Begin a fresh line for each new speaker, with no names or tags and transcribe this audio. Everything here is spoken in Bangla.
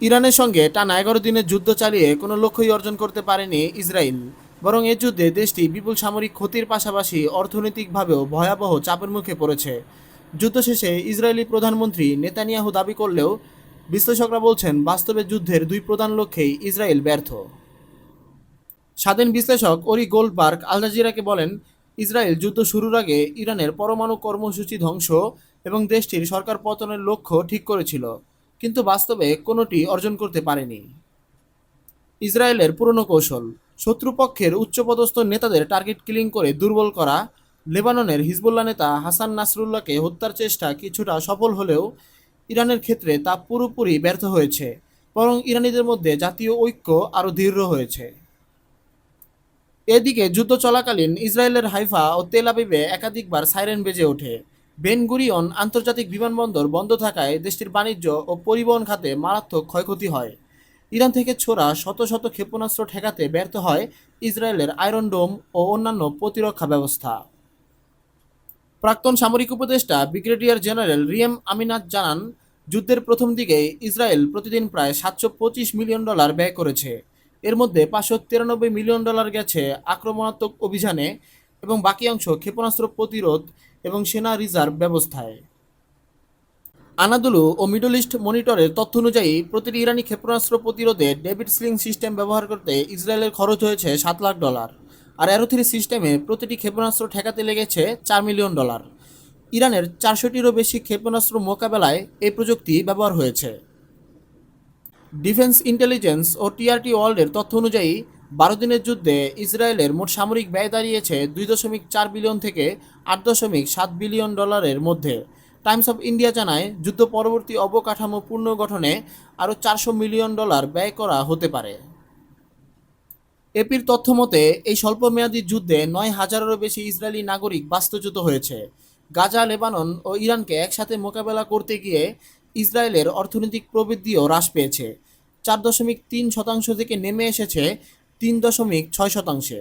ইরানের সঙ্গে টানা এগারো দিনের যুদ্ধ চালিয়ে কোনো লক্ষ্যই অর্জন করতে পারেনি ইসরায়েল। বরং এ যুদ্ধে দেশটি বিপুল সামরিক ক্ষতির পাশাপাশি অর্থনৈতিকভাবেও ভয়াবহ চাপের মুখে পড়েছে। যুদ্ধ শেষে ইসরায়েলি প্রধানমন্ত্রী নেতানিয়াহু দাবি করলেও বিশ্লেষকরা বলছেন, বাস্তবে যুদ্ধের দুই প্রধান লক্ষ্যেই ইসরায়েল ব্যর্থ। স্বাধীন বিশ্লেষক ওরি গোল্ডবার্গ আল জাজিরাকে বলেন, ইসরায়েল যুদ্ধ শুরুর আগে ইরানের পরমাণু কর্মসূচি ধ্বংস এবং দেশটির সরকার পতনের লক্ষ্য ঠিক করেছিল। বাস্তবে কোনোটি অর্জন করতে পারেনি। ইসরায়েলের পুরনো কৌশল, শত্রুপক্ষের উচ্চপদস্থ নেতাদের টার্গেট কিলিং করে দুর্বল করা, লেবাননের হিজবুল্লাহ নেতা হাসান নাসরুল্লাহকে হত্যার চেষ্টা কিছুটা সফল হলেও ইরানের ক্ষেত্রে তা পুরোপুরি ব্যর্থ হয়েছে, বরং ইরানিদের মধ্যে জাতীয় ঐক্য আরও দৃঢ় হয়েছে। এদিকে যুদ্ধ চলাকালীন ইসরায়েলের হাইফা ও তেল আবিবে একাধিকবার সাইরেন বেজে ওঠে। বেন গুরিয়ন আন্তর্জাতিক বিমানবন্দর বন্ধ থাকায় দেশটির বাণিজ্য ও পরিবহন খাতে মারাত্মক ক্ষয়ক্ষতি হয়। ইরান থেকে ছোড়া শত শত ক্ষেপণাস্ত্র ঠেকাতে ব্যর্থ হয় ইসরায়েলের আয়রন ডোম ও অন্যান্য প্রতিরক্ষা ব্যবস্থা। প্রাক্তন সামরিক উপদেষ্টা, ব্রিগেডিয়ার জেনারেল রিয়েম আমিনাত জানান, যুদ্ধের প্রথম দিকে ইসরায়েল প্রতিদিন প্রায় সাতশো পঁচিশ মিলিয়ন ডলার ব্যয় করেছে। এর মধ্যে পাঁচশো তিরানব্বই মিলিয়ন ডলার গেছে আক্রমণাত্মক অভিযানে এবং বাকি অংশ ক্ষেপণাস্ত্র প্রতিরোধ এবং সেনা রিজার্ভ ব্যবস্থায়। আনাদুলু ও মিডল ইস্ট মনিটরের তথ্য অনুযায়ী, প্রতিটি ইরানি ক্ষেপণাস্ত্র প্রতিরোধে ডেভিড স্লিং সিস্টেম ব্যবহার করতে ইসরায়েলের খরচ হয়েছে সাত লাখ ডলার, আর অ্যারোথ্রি সিস্টেমে প্রতিটি ক্ষেপণাস্ত্র ঠেকাতে লেগেছে চার মিলিয়ন ডলার। ইরানের চারশোটিরও বেশি ক্ষেপণাস্ত্র মোকাবেলায় এই প্রযুক্তি ব্যবহার হয়েছে। ডিফেন্স ইন্টেলিজেন্স ও টিআরটি ওয়ার্ল্ডের তথ্য অনুযায়ী বারো দিনের যুদ্ধে ইসরায়েলের মোট সামরিক ব্যয় দাঁড়িয়েছে দুই দশমিক চার বিলিয়ন থেকে আট দশমিক সাত বিলিয়ন ডলারের মধ্যে। টাইমস অফ ইন্ডিয়া জানায়, যুদ্ধ পরবর্তী অবকাঠামো পুনর্গঠনে আরও চারশো মিলিয়ন ডলার ব্যয় করা হতে পারে। এপির তথ্য মতে, এই স্বল্পমেয়াদী যুদ্ধে নয় হাজারেরও বেশি ইসরায়েলি নাগরিক বাস্তুচ্যুত হয়েছে। গাজা, লেবানন ও ইরানকে একসাথে মোকাবেলা করতে গিয়ে ইসরায়েলের অর্থনৈতিক প্রবৃদ্ধিও হ্রাস পেয়েছে। চার দশমিক তিন শতাংশ থেকে নেমে এসেছে তিন দশমিক ছয় শতাংশে।